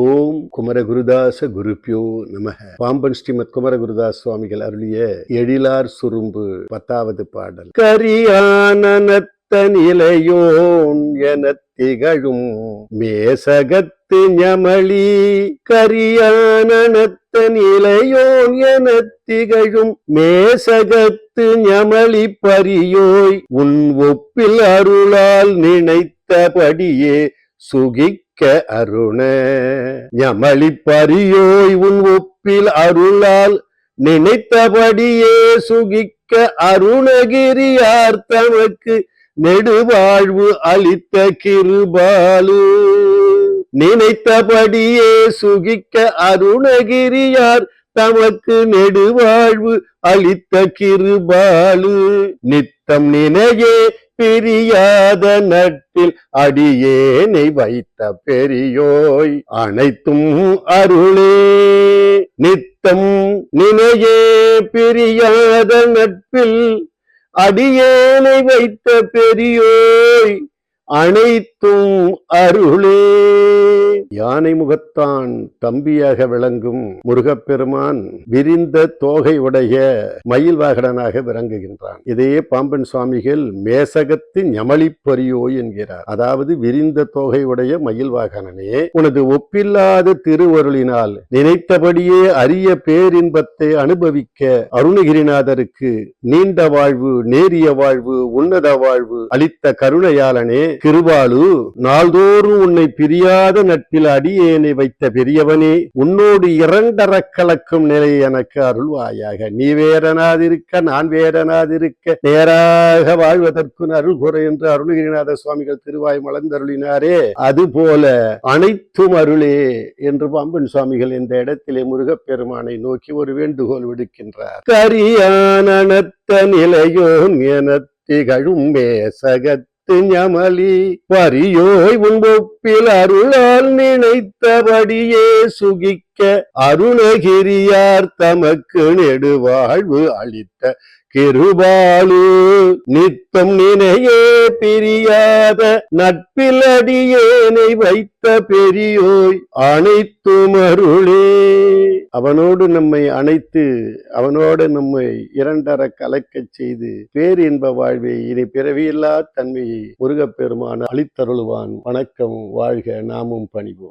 ஓம் குமரகுருதாச குருப்பியோ நமக. பாம்பன் ஸ்ரீமத் குமரகுருதாஸ் சுவாமிகள் அருளிய எழிலார் சுரும்பு பத்தாவது பாடல். கரியானத்த நிலையோன் என திகழும் மேசகத்து ஞமளி. கரியானத்த நிலையோன் என திகழும் மேசகத்து ஞமளி பரியோய். உன் ஒப்பில் அருளால் நினைத்தபடியே மிக்க அருண. யமளி பரியோய் உன் ஒப்பில் அருளால் நினைத்தபடியே சுகிக்க அருணகிரியார் தமக்கு நெடுவாழ்வு அளித்த கிருபாலு. நினைத்தபடியே சுகிக்க அருணகிரியார் தமக்கு நெடுவாழ்வு அளித்த கிருபாலு. நித்தம் நினையே பிரியாத நட்டில் அடியேனை வைத்த பெரியோய் அனைத்தும் அருளே. நித்தம் நினையே பிரியாத நட்பில் அடியேனை வைத்த பெரியோய் அனைத்தும் அருளே. யானை முகத்தான் தம்பியாக விளங்கும் முருகப்பெருமான் விரிந்த தோகை உடைய மயில் வாகனனாக விளங்குகின்றான். இதையே பாம்பன் சுவாமிகள் மேசகத்து ஞமளிப்பரியோ என்கிறார். அதாவது விரிந்த தோகை உடைய மயில் வாகனனே உனது ஒப்பில்லாத திருவருளினால் நினைத்தபடியே அரிய பேரின்பத்தை அனுபவிக்க அருணகிரிநாதருக்கு நீண்ட வாழ்வு நேரிய வாழ்வு உன்னத வாழ்வு அளித்த கருணையாளனே திருவாளு நாள்தோறும் உன்னை பிரியாத நட்பில் அடியேனை வைத்த பெரியவனே உன்னோடு இரண்டர கலக்கும் நிலை எனக்கு அருள்வாயாக. நீ வேறனாதிருக்க நான் வேறனாதிருக்க நேராக வாழ்வதற்கு அருள் குறை என்று அருணகிரிநாத சுவாமிகள் திருவாய் மலர்ந்தருளினாரே. அதுபோல அனைத்தும் அருளே என்று பாம்பன் சுவாமிகள் இந்த இடத்திலே முருகப்பெருமானை நோக்கி ஒரு வேண்டுகோள் விடுக்கின்றார். கரியானத்த நிலையோன் என திகழும் மேசகத் ஞமலி வரியோய் முன்பொப்பில் அருளால் நினைத்தபடியே சுகிக்க அருணகிரியார் தமக்கு நெடுவாழ்வு அளித்த கிருபாலு. நித்தம் நினையே பிரியாத நட்பில் அடியேனை வைத்த பெரியோய் அனைத்தும் அருளே. அவனோடு நம்மை அணைத்து அவனோடு நம்மை இரண்டர கலக்கச் செய்து பேர் இன்ப வாழ்வை இனி பிறவியில்லா தன்மையை முருகப்பெருமான அளித்தருளுவான் வணக்கம் வாழ்க நாமும் பணிவோம்.